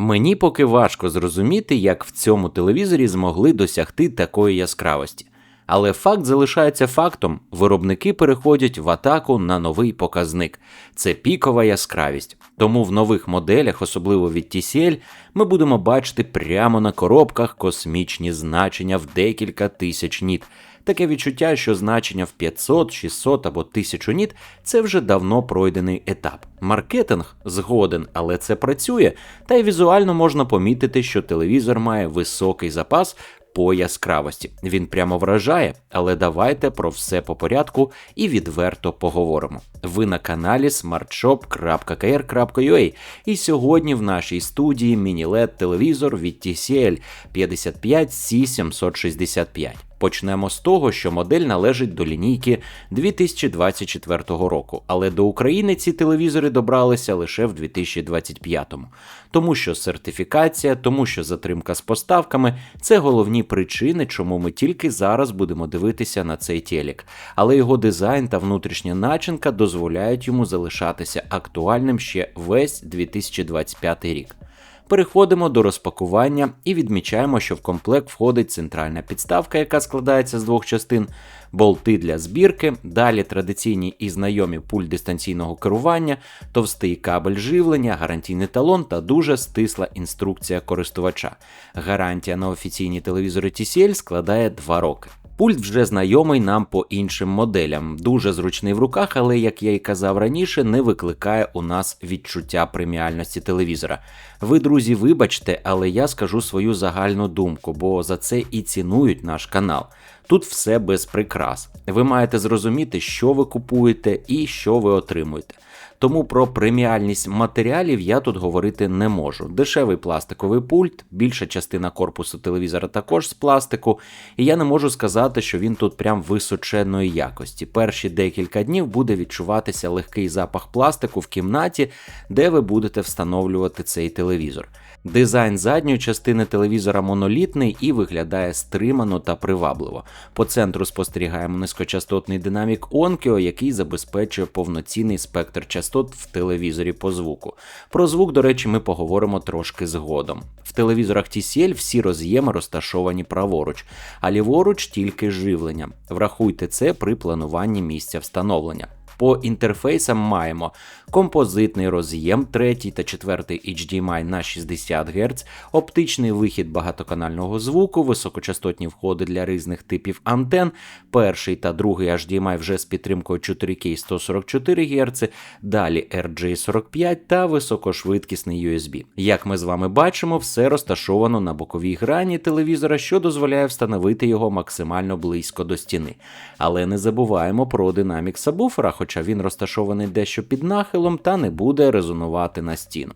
Мені поки важко зрозуміти, як в цьому телевізорі змогли досягти такої яскравості. Але факт залишається фактом: виробники переходять в атаку на новий показник це пікова яскравість. Тому в нових моделях, особливо від TCL, ми будемо бачити прямо на коробках космічні значення в декілька тисяч ніт. Таке відчуття, що значення в 500, 600 або 1000 ніт це вже давно пройдений етап. Маркетинг згоден, але це працює, та й візуально можна помітити, що телевізор має високий запас по яскравості. Він прямо вражає, але давайте про все по порядку і відверто поговоримо. Ви на каналі smartshop.kr.ua і сьогодні в нашій студії міні-лед телевізор від TCL 55C765. Почнемо з того, що модель належить до лінійки 2024 року, але до України ці телевізори добралися лише в 2025-му. Тому що сертифікація, тому що затримка з поставками це головні причини, чому ми тільки зараз будемо дивитися на цей телек. Але його дизайн та внутрішня начинка дозволяють йому залишатися актуальним ще весь 2025 рік. Переходимо до розпакування і відмічаємо, що в комплект входить центральна підставка, яка складається з двох частин, болти для збірки, далі традиційні і знайомі пульт дистанційного керування, товстий кабель живлення, гарантійний талон та дуже стисла інструкція користувача. Гарантія на офіційні телевізори TCL складає 2 роки. Пульт вже знайомий нам по іншим моделям, дуже зручний в руках, але, як я й казав раніше, не викликає у нас відчуття преміальності телевізора. Ви, друзі, вибачте, але я скажу свою загальну думку, бо за це і цінують наш канал. Тут все без прикрас. Ви маєте зрозуміти, що ви купуєте і що ви отримуєте. Тому про преміальність матеріалів я тут говорити не можу. Дешевий пластиковий пульт, більша частина корпусу телевізора також з пластику, і я не можу сказати, що він тут прям височенної якості. Перші декілька днів буде відчуватися легкий запах пластику в кімнаті, де ви будете встановлювати цей телевізор. Дизайн задньої частини телевізора монолітний і виглядає стримано та привабливо. По центру спостерігаємо низькочастотний динамік Onkyo, який забезпечує повноцінний спектр частот в телевізорі по звуку. Про звук, до речі, ми поговоримо трошки згодом. В телевізорах TCL всі роз'єми розташовані праворуч, а ліворуч тільки живлення. Врахуйте це при плануванні місця встановлення. По інтерфейсам маємо композитний роз'єм 3 та 4 HDMI на 60 Гц, оптичний вихід багатоканального звуку, високочастотні входи для різних типів антен, перший та другий HDMI вже з підтримкою 4K 144 Гц, далі RJ45 та високошвидкісний USB. Як ми з вами бачимо, все розташовано на боковій грані телевізора, що дозволяє встановити його максимально близько до стіни. Але не забуваємо про динамік сабвуфера, хоча він розташований дещо під нахилом та не буде резонувати на стіну.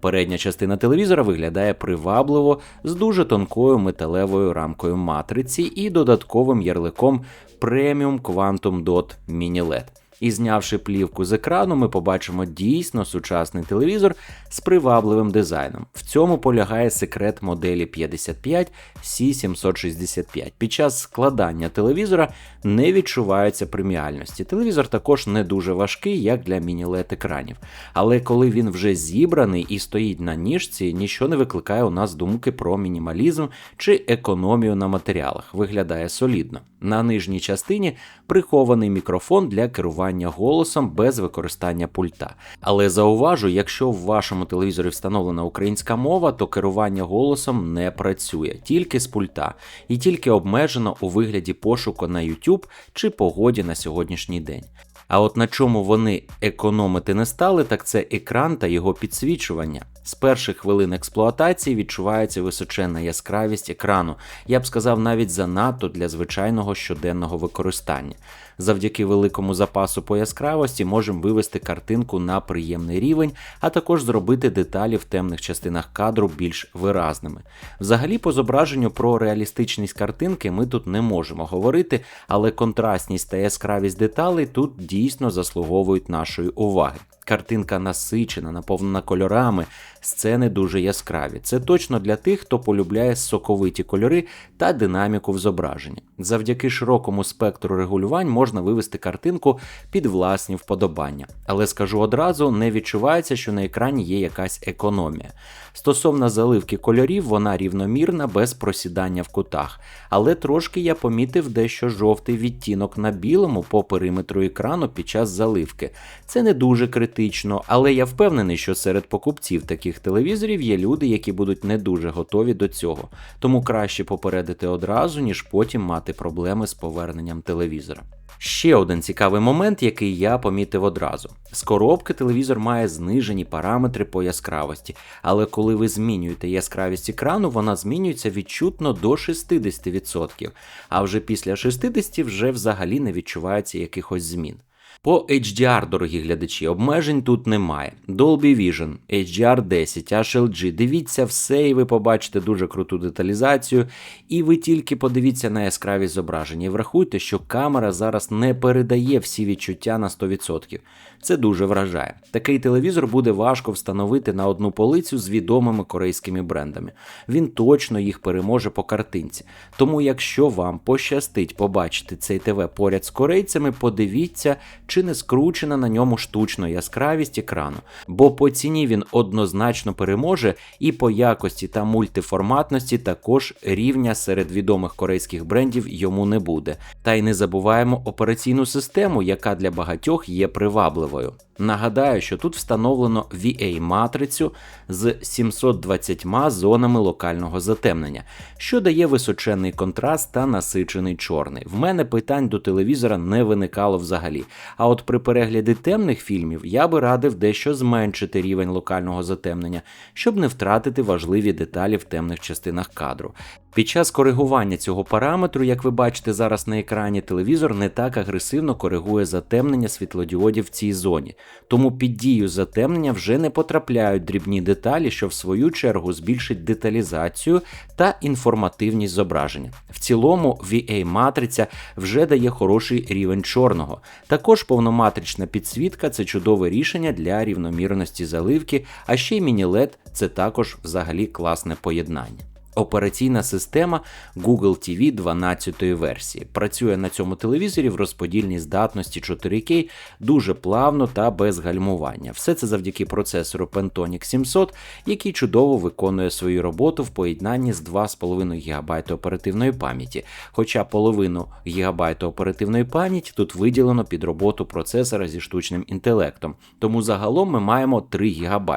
Передня частина телевізора виглядає привабливо з дуже тонкою металевою рамкою матриці і додатковим ярликом Premium Quantum Dot Mini LED. І знявши плівку з екрану, ми побачимо дійсно сучасний телевізор з привабливим дизайном. В цьому полягає секрет моделі 55 C765. Під час складання телевізора не відчувається преміальності. Телевізор також не дуже важкий, як для міні-лед екранів. Але коли він вже зібраний і стоїть на ніжці, нічого не викликає у нас думки про мінімалізм чи економію на матеріалах. Виглядає солідно. На нижній частині прихований мікрофон для керування голосом без використання пульта. Але зауважу, якщо в вашому телевізорі встановлена українська мова, то керування голосом не працює тільки з пульта і тільки обмежено у вигляді пошуку на YouTube чи погоді на сьогоднішній день. А от на чому вони економити не стали, так це екран та його підсвічування. З перших хвилин експлуатації відчувається височенна яскравість екрану, я б сказав, навіть занадто для звичайного щоденного використання. Завдяки великому запасу по яскравості можемо вивести картинку на приємний рівень, а також зробити деталі в темних частинах кадру більш виразними. Взагалі, по зображенню про реалістичність картинки ми тут не можемо говорити, але контрастність та яскравість деталей тут дійсно заслуговують нашої уваги. Картинка насичена, наповнена кольорами, сцени дуже яскраві. Це точно для тих, хто полюбляє соковиті кольори та динаміку в зображенні. Завдяки широкому спектру регулювань можна вивести картинку під власні вподобання. Але скажу одразу, не відчувається, що на екрані є якась економія. Стосовно заливки кольорів, вона рівномірна, без просідання в кутах. Але трошки я помітив дещо жовтий відтінок на білому по периметру екрану під час заливки. Це не дуже критично, але я впевнений, що серед покупців таких телевізорів є люди, які будуть не дуже готові до цього. Тому краще попередити одразу, ніж потім мати проблеми з поверненням телевізора. Ще один цікавий момент, який я помітив одразу: з коробки телевізор має знижені параметри по яскравості, але коли ви змінюєте яскравість екрану, вона змінюється відчутно до 60%, а вже після 60% вже взагалі не відчувається якихось змін. По HDR, дорогі глядачі, обмежень тут немає. Dolby Vision, HDR 10, HLG. Дивіться все, і ви побачите дуже круту деталізацію. І ви тільки подивіться на яскраві зображення. І врахуйте, що камера зараз не передає всі відчуття на 100%. Це дуже вражає. Такий телевізор буде важко встановити на одну полицю з відомими корейськими брендами. Він точно їх переможе по картинці. Тому, якщо вам пощастить побачити цей ТВ поряд з корейцями, подивіться, чи не скручена на ньому штучно яскравість екрану, бо по ціні він однозначно переможе, і по якості та мультиформатності також рівня серед відомих корейських брендів йому не буде. Та й не забуваємо операційну систему, яка для багатьох є привабливою. Нагадаю, що тут встановлено VA-матрицю з 720 зонами локального затемнення, що дає височенний контраст та насичений чорний. В мене питань до телевізора не виникало взагалі. А от при перегляді темних фільмів я би радив дещо зменшити рівень локального затемнення, щоб не втратити важливі деталі в темних частинах кадру. Під час коригування цього параметру, як ви бачите зараз на екрані, телевізор не так агресивно коригує затемнення світлодіодів в цій зоні, тому під дію затемнення вже не потрапляють дрібні деталі, що в свою чергу збільшить деталізацію та інформативність зображення. В цілому VA-матриця вже дає хороший рівень чорного. Також повноматрична підсвітка це чудове рішення для рівномірності заливки, а ще й міні-LED – це також взагалі класне поєднання. Операційна система Google TV 12 версії працює на цьому телевізорі в розподільній здатності 4K дуже плавно та без гальмування. Все це завдяки процесору Pentonic 700, який чудово виконує свою роботу в поєднанні з 2,5 ГБ оперативної пам'яті. Хоча половину ГБ оперативної пам'яті тут виділено під роботу процесора зі штучним інтелектом, тому загалом ми маємо 3 ГБ.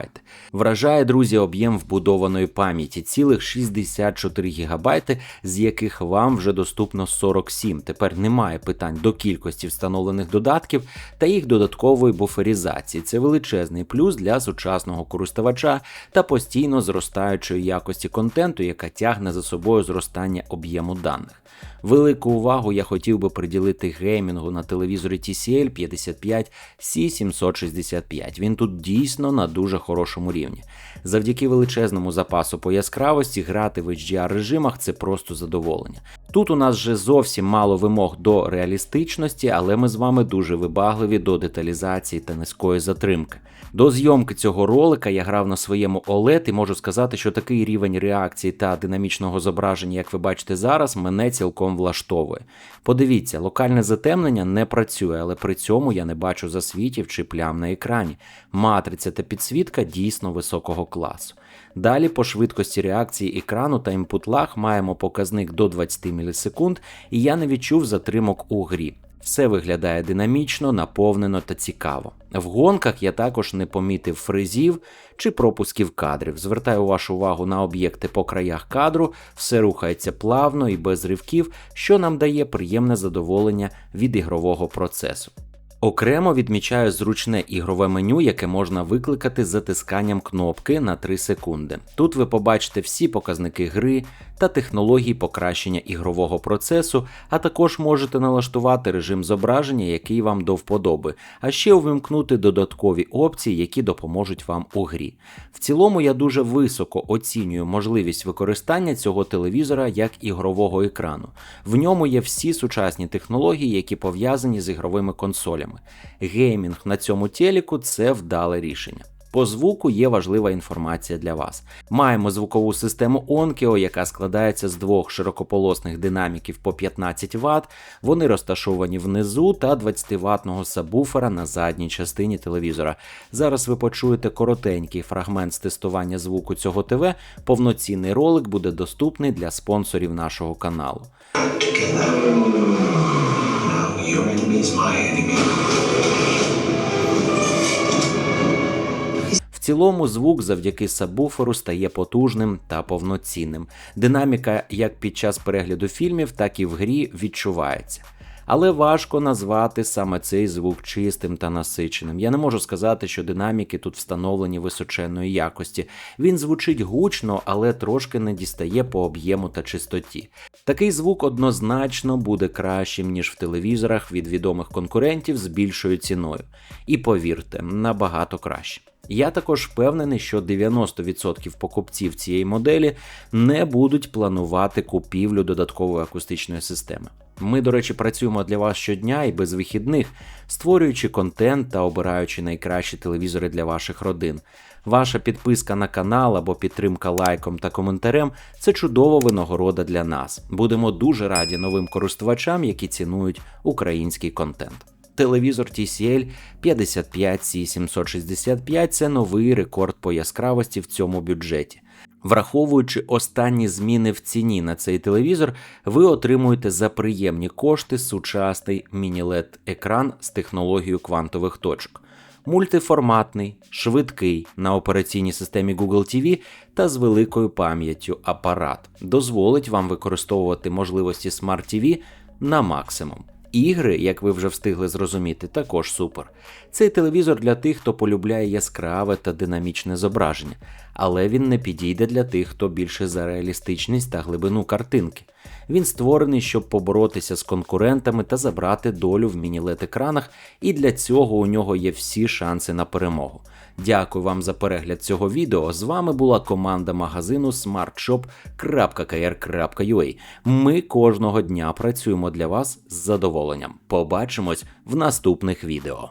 Вражає, друзі, об'єм вбудованої пам'яті цілих 60 64 ГБ, з яких вам вже доступно 47. Тепер немає питань до кількості встановлених додатків та їх додаткової буферізації. Це величезний плюс для сучасного користувача та постійно зростаючої якості контенту, яка тягне за собою зростання об'єму даних. Велику увагу я хотів би приділити геймінгу на телевізорі TCL 55 C765. Він тут дійсно на дуже хорошому рівні. Завдяки величезному запасу по яскравості грати в HDR режимах це просто задоволення. Тут у нас вже зовсім мало вимог до реалістичності, але ми з вами дуже вибагливі до деталізації та низької затримки. До зйомки цього ролика я грав на своєму OLED і можу сказати, що такий рівень реакції та динамічного зображення, як ви бачите зараз, мене цілком влаштовує. Подивіться, локальне затемнення не працює, але при цьому я не бачу засвітів чи плям на екрані. Матриця та підсвітка дійсно високого класу. Далі по швидкості реакції екрану та імпут-лаг маємо показник до 20 мілісекунд, і я не відчув затримок у грі. Все виглядає динамічно, наповнено та цікаво. В гонках я також не помітив фризів чи пропусків кадрів. Звертаю вашу увагу на об'єкти по краях кадру, все рухається плавно і без ривків, що нам дає приємне задоволення від ігрового процесу. Окремо відмічаю зручне ігрове меню, яке можна викликати затисканням кнопки на 3 секунди. Тут ви побачите всі показники гри та технології покращення ігрового процесу, а також можете налаштувати режим зображення, який вам до вподоби, а ще увімкнути додаткові опції, які допоможуть вам у грі. В цілому я дуже високо оцінюю можливість використання цього телевізора як ігрового екрану. В ньому є всі сучасні технології, які пов'язані з ігровими консолями категоріями. Геймінг на цьому телеку це вдале рішення. По звуку є важлива інформація для вас. Маємо звукову систему Onkyo, яка складається з двох широкополосних динаміків по 15 Вт. Вони розташовані внизу та 20-ваттного сабвуфера на задній частині телевізора. Зараз ви почуєте коротенький фрагмент з тестування звуку цього ТВ. Повноцінний ролик буде доступний для спонсорів нашого каналу. В цілому звук завдяки сабвуферу стає потужним та повноцінним. Динаміка як під час перегляду фільмів, так і в грі відчувається. Але важко назвати саме цей звук чистим та насиченим. Я не можу сказати, що динаміки тут встановлені височенної якості. Він звучить гучно, але трошки не дістає по об'єму та чистоті. Такий звук однозначно буде кращим, ніж в телевізорах від відомих конкурентів з більшою ціною. І повірте, набагато краще. Я також впевнений, що 90% покупців цієї моделі не будуть планувати купівлю додаткової акустичної системи. Ми, до речі, працюємо для вас щодня і без вихідних, створюючи контент та обираючи найкращі телевізори для ваших родин. Ваша підписка на канал або підтримка лайком та коментарем це чудова винагорода для нас. Будемо дуже раді новим користувачам, які цінують український контент. Телевізор TCL 55C765 це новий рекорд по яскравості в цьому бюджеті. Враховуючи останні зміни в ціні на цей телевізор, ви отримуєте за приємні кошти сучасний міні-LED екран з технологією квантових точок. Мультиформатний, швидкий на операційній системі Google TV та з великою пам'яттю апарат дозволить вам використовувати можливості Smart TV на максимум. Ігри, як ви вже встигли зрозуміти, також супер. Цей телевізор для тих, хто полюбляє яскраве та динамічне зображення, але він не підійде для тих, хто більше за реалістичність та глибину картинки. Він створений, щоб поборотися з конкурентами та забрати долю в міні-лед екранах, і для цього у нього є всі шанси на перемогу. Дякую вам за перегляд цього відео. З вами була команда магазину smartshop.kr.ua. Ми кожного дня працюємо для вас з задоволенням. Побачимось в наступних відео.